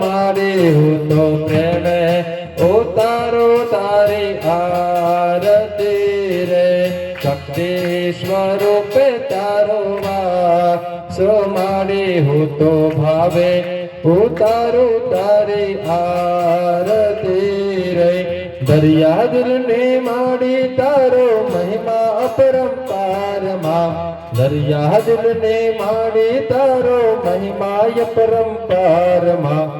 મારી હું તો પ્રેમે ઉતારો તારી આરતી રે. શક્તિ સ્વરૂપે તારો વાસો હું તો ભાવે ઉતારો તારી આરતી રે. દરિયા ને માડી તારો મહિમા અપરંપારમાં દરિયા દિલને માણી તારો મહિમાય પરંપારમાં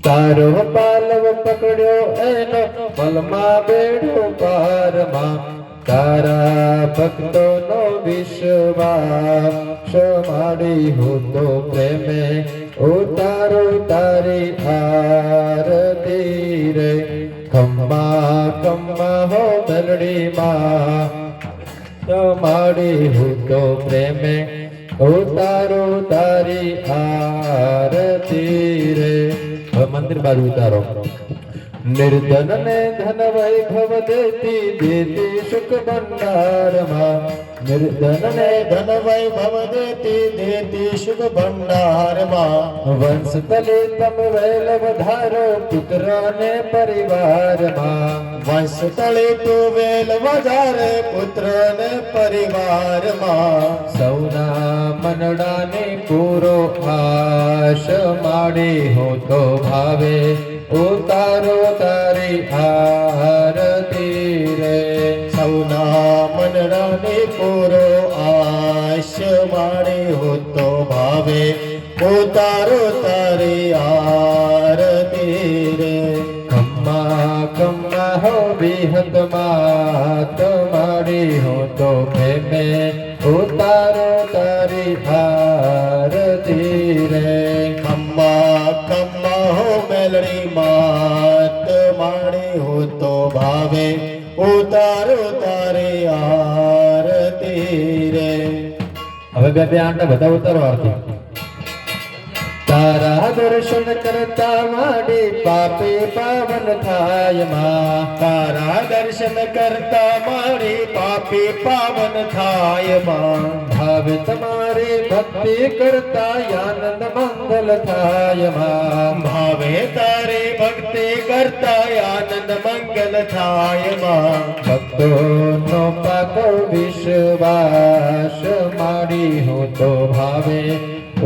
તારો પાલવ પકડ્યો એનો પલમાં બેડો પારમાં તારા ભક્તોનો વિશ્વાસ માડી હું તો પ્રેમે ઉતારો તારી આરતી રે ખમ્મા ખમ્મા હો મેલડીમાં તમારી હું તો પ્રેમે, ઉતારો તારી આરતી રે. મંદિર બાજુ ઉતારો. નિર્ધન ને ધન વૈભવ દેતી દેતી સુખ ભંડારમાં નિર્ધન ને ધન વૈભવ દેતી દેતી શુભ ભંડારમાં વંશ તલે તમ વેલ વધારો પુત્ર ને પરિવારમાં વંશ તળે તો વેલ વધારે પુત્ર ને પરિવારમાં સૌના મનડાને પૂરો આશ માડે હો તો ભાવે ઉતારો તારી આરતી મનડાને પૂરો આશ માણી હો તો ભાવે. ઉતારો તારી આરતી રે. કમ્મા કમ્મા હો વિહત તમારી માડી હો તો પ્રેમે ઉતારો તારી આરતી રે. કમ્મા કમ્મા હો મેલડી માત માણી હો તો ભાવે. દર્શન કરતા માડે પાપે પાવન થાયમાં. તારા દર્શન કરતા મારે પાપે પાવન થાયમાં. ભાવે તમારે ભક્તિ કરતા આનંદ મંગલ થાયમાં ભાવે તારે ભક્તિ કરતા આનંદ મંગલ થાયમાં ભક્તોનો પાકો વિશ્વાસ મારી હું તો ભાવે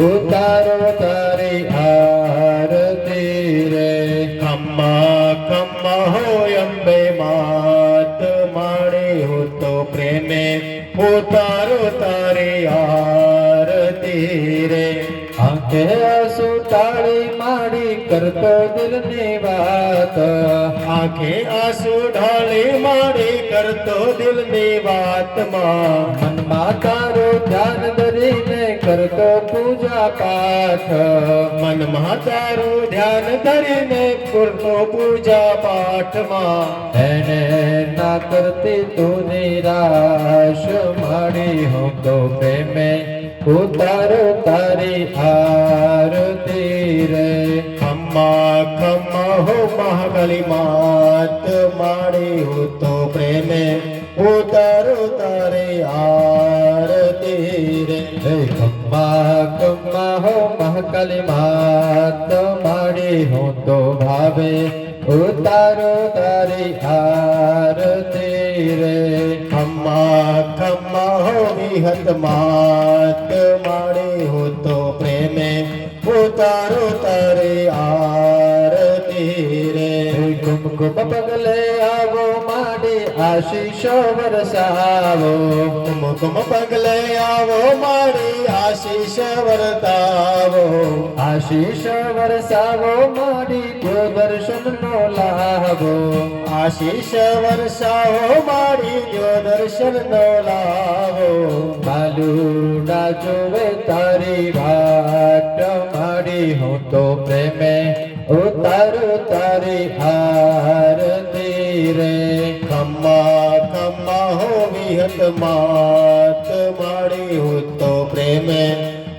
ઉતારો તારી આરતી રે ખમ્મા ખમ્મા હોય અંબે માત માણે હું તો પ્રેમે ઉતારો આંખે સુતાળી તાળી માડી કરતો દિલની વાત. આંખે આંસુ ઢાળી માડી કરતો દિલની વાતમાં. મનમાં તારો ધ્યાન ધરીને કરતો પૂજા પાઠ. મનમાં તારો ધ્યાન ધરીને કરતો પૂજા પાઠમાં. એને ના કરતી તું નિરાશ. મારી હું તો પ્રેમે ઉતારો તારી આરતી રે. ખમ્મા ખમ્મા હો મહાકાલી માત માડી હું તો પ્રેમે. ઉતારો તારી આરતી રે. ખમ્મા ખમ્મા હો મહાકાલી માત માડી હું તો ભાવે. ઉતારો તારી આરતી રે. ખમ્મા હો વિહત માત. માડી હો તો પ્રેમે ઉતારો તારે આરતી રે. આવો માડી આશીષ વરસાવો કુમકુમ પગલે આવો મારી આશીષ વરતાવો. આશીષ વરસાવો મારી જો દર્શન નો લાવો આશીષ વરસાવો મારી જો દર્શન નો લાવો બાલુડા જોવે તારી ભાટ માડી હું તો પ્રેમે ઉતારો તારી આરતી વિહત માત માડી હું તો પ્રેમે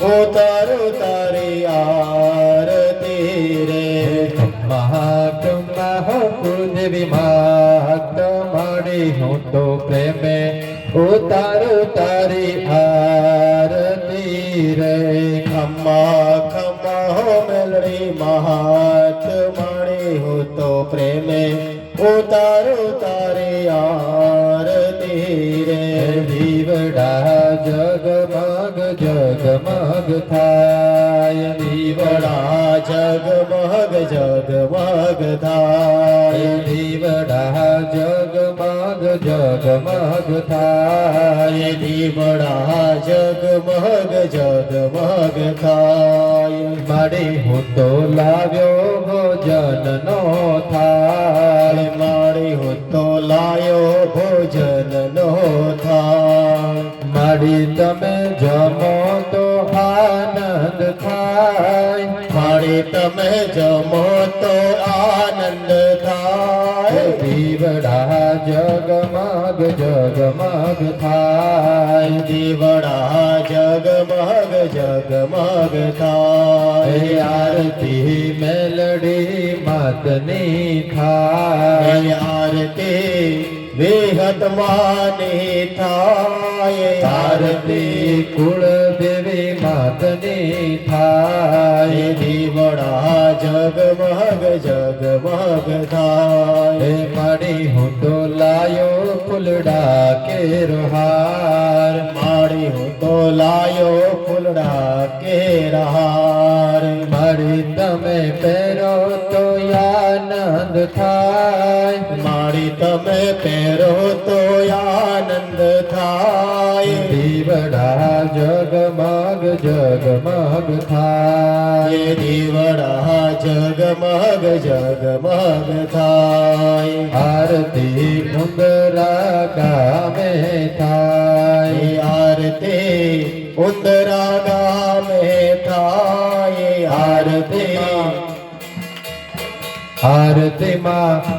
ઉતારો તારી આરતી રે. મહાકમા હો કુલદેવી માત માડી હું તો પ્રેમે ઉતારો તારી આરતી રે. ખમ્મા ખમ્મા મેલડીમાં હાથ માણી હું તો પ્રેમે ઉતારો તારી આરતી રે દીવડા જગમગ જગમગ થાય દીવડા જગમગ જગમગ થાય દીવડા જગમગ જગમગ થાય દીવડા જગમગ જગમગ થાય મારે હું તો લાવ્યો ભોજનનો થાય મારે હું તો લાયો ભોજન નો માડી તમે જમો તો આનંદ થાય. મારી તમે જમો તો આનંદ થાય. દીવડા જગમગ જગમગ થાય. દીવડા જગમગ જગમગ થાય. આરતી મેલડી મતની થાય આરતી વિહતમાની થાય. આરતી કુળ દેવી માતને થાય. દીવડા જગમગ જગમગ થાય. હે માડી હું તો લાયો ફૂલડા કેરો હાર મારી હું તો લાયો ફૂલડા કેરહાર મારી તમે પહેરો તો આનંદ થાય. મારી તમે પહેરો તો આનંદ થાય. દીવડા જગમગ જગમગ થાય. દીવડા જગમગ જગમગ થાય. આરતી મુંદરા ગામે થાય. આરતી ઉંદરા ગામે થાય. આરતી આરતીમાં ગુણલા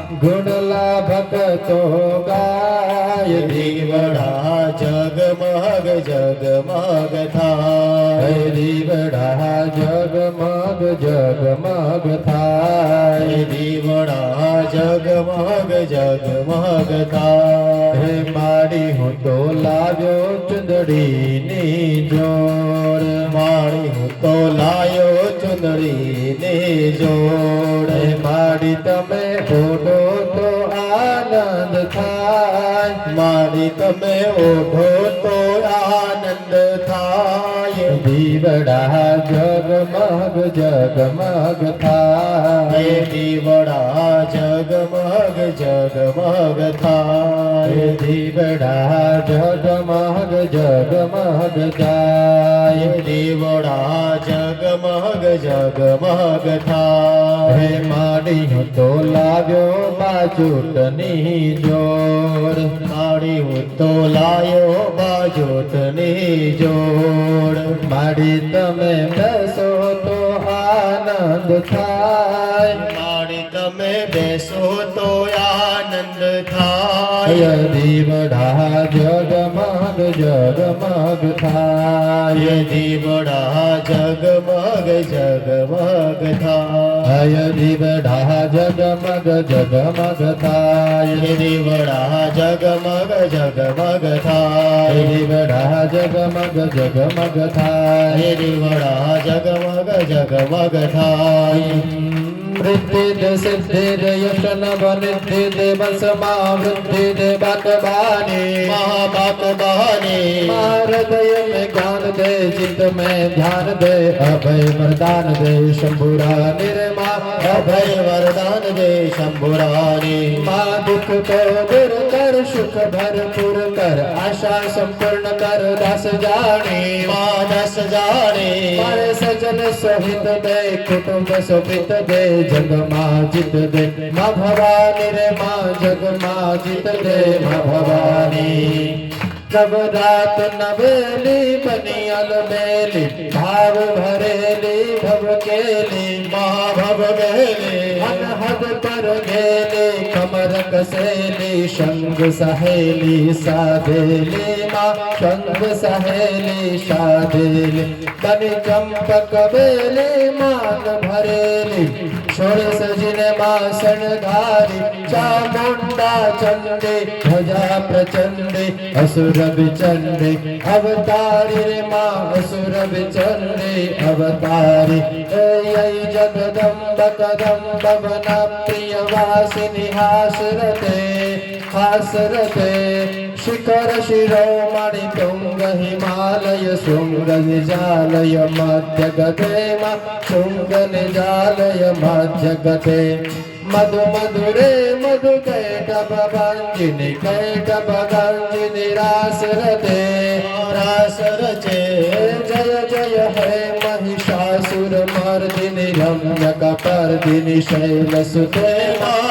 ભક્તો ગાય દીવડા જગમગ જગમગ થાય દીવડા જગમગ જગમગ થાય દીવડા જગમગ જગમગ થાય માડી હું તો લાવ્યો ચુંદડીની જોર માડી હું તો લાયો ચુંદડી ને જોડ માડી તમે ઓઢો મારી તમે ઓઢો તો આનંદ થાય. દીવડા જગમગ જગમગ થાય. દીવડા જગમગ જગમગ થાય. દીવડા જગમગ જગમગ જાય દીવડા જગમગ જગમગ થા હે માડી હું તો લાવ્યો બાજુટની જોડ. માડી હું તો લાયો બાજોટની જોડ. માડી તમે બેસો તો આનંદ થાય. માડી તમે બેસો તો થાય દીવડા જગમગ જગમગ થાય. દીવડા જગમગ જગમગ થાય. દીવડા જગમગ જગમગ થાય. દીવડા જગમગ જગમગ થાય. દીવડા જગમગ જગમગ થાય. દીવડા જગમગ જગમગ થાય. वृद्धि सिद्धि यशन वृद्धि देव समावृद्धि देवक बानी महाबाक बानी हृदय में ज्ञान दे चित्त में ध्यान दे अभय वरदान दे शंभुरा निर्मा अभय वरदान दे शंभुरानी माँ दुख को निर्ता સુખ ભરપૂર કર આશા સંપૂર્ણ કર દાસ જાણે મા દાસ જાણે મારે સજન સહિત દે કુટુંબ સોપિત દે જગમાં જીત દે મા ભવાની રે મા જગમાં જીત દે મા ભવાની નવ રાત નવેલી બની અલમેલી ભાવ ભરેલી ભવકેલી મા ભવ મેલી હદ હદ પર ગેલી કમર કસેલી શંગ સહેલી સાધેલી મા શંગ સહેલી સાધેલી બની ચંપક બેલી માન ભરેલી છોડ સજીને માં શણગારી ચામુંડા ચંડે ધજા પ્રચંડે અસુર असुर विचंडी अवतारी रे माँ असुर विचंडी अवतारी ऐ ऐ जगदम्ब कदम्ब वन प्रिय वासिनि हासरते हासरते शिखर शिरोमणि तुङ्ग हिमालय शृङ्ग निजालय मध्य गते शृङ्ग निजालय मध्य મધુ મધુ રે મધુ કહે કબંજિની કહે કબંજિની રાસ રતે રાસ રચે જય જય હે મહિષાસુર મર્દિની રમ્ય કપર્દિની શૈલ સુતે મા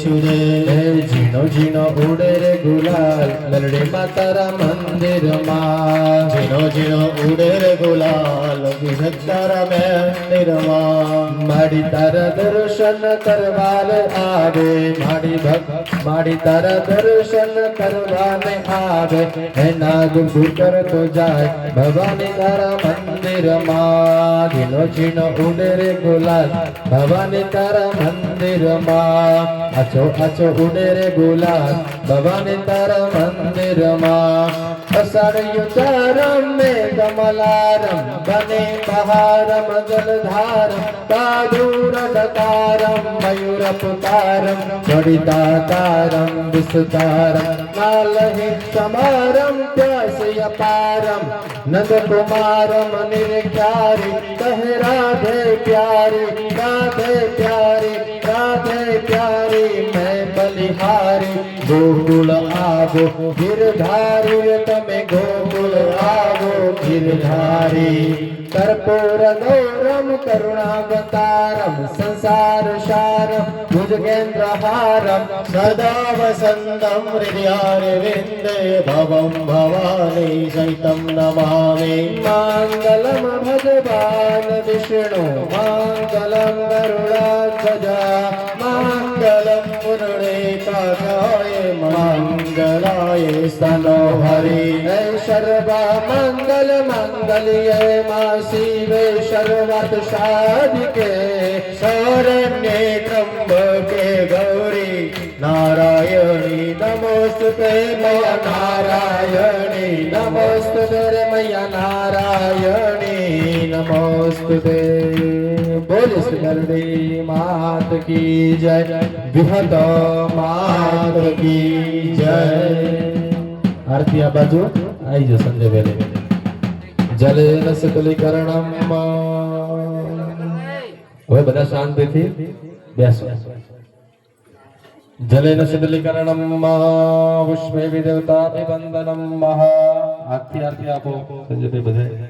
સુરે હે ઝીણો ઝીણો ઉડે રે ગુલાલ લલડે માતારા મંદિરમાં. ઝીણો ઝીણો ઉડે રે ગુલાલ વિહતારા મંદિરમાં. મારી તારા દર્શન કરવાલ આવે મારી ભક્ત મારી તારા દર્શન કરવાને આવે. હે નાગ ભૂકર તો જાય ભવાની તારા મંદિરમાં. ઝીણો ઝીણો ઉડે રે ગુલાલ ભવાની તારા મંદિરમાં આછો આછો ઉડે રે ગુલાલ ભવાની તારા મંદિરમાં અષાઢ ચારમ મે કમલારમ બને બહારમ જલધારમ સાધુર તારમ મયુર પુતારમ ગણિતાકારમ વિસ્તારમ નાલહિ તમારમ ત્યસય પારમ નંદ કુમારમ નિર્ચારી કહે રાધે પ્યારી રાધે પ્યારી રાધે પ્યારી મેં બલિહારી ગોકુળ આવો ગિરધારી તમે ગોકુળ આવો ગિરધારી કર્પૂર ગૌરમ કરુણાવતારમ, સંસાર સારમ ભુજગેન્દ્ર હારમ સદા વસંતમ હૃદયારવિંદે ભવમ ભવાની સહિતમ નમામે. મંગલમ ભગવાન વિષ્ણુ, મંગલમ ગરુડા મંગલમ મંગલાય સ્તનો હરિ સર્વ મંગલ મંગલ્યમાં શિવે સર્વત સાધિકે શરણ્ય ત્રંબકે ગૌરી નારાયણી નમોસ્તુતે મયા નારાયણી નમોસ્તુતે મયા નારાયણી નમોસ્તુતે બોલ શ્રી માત કી જય વિહત માત કી જય આરતી આ બાજુ આવી જો સંજય બેલે જલેન સકલીકરણમ હવે બધા શાંતિથી બેસો જલેન સકલીકરણમ પુષ્પે વિદેવતાભિવંદનમ મહા આરતી આરતી આપો સંજયભાઈ બધા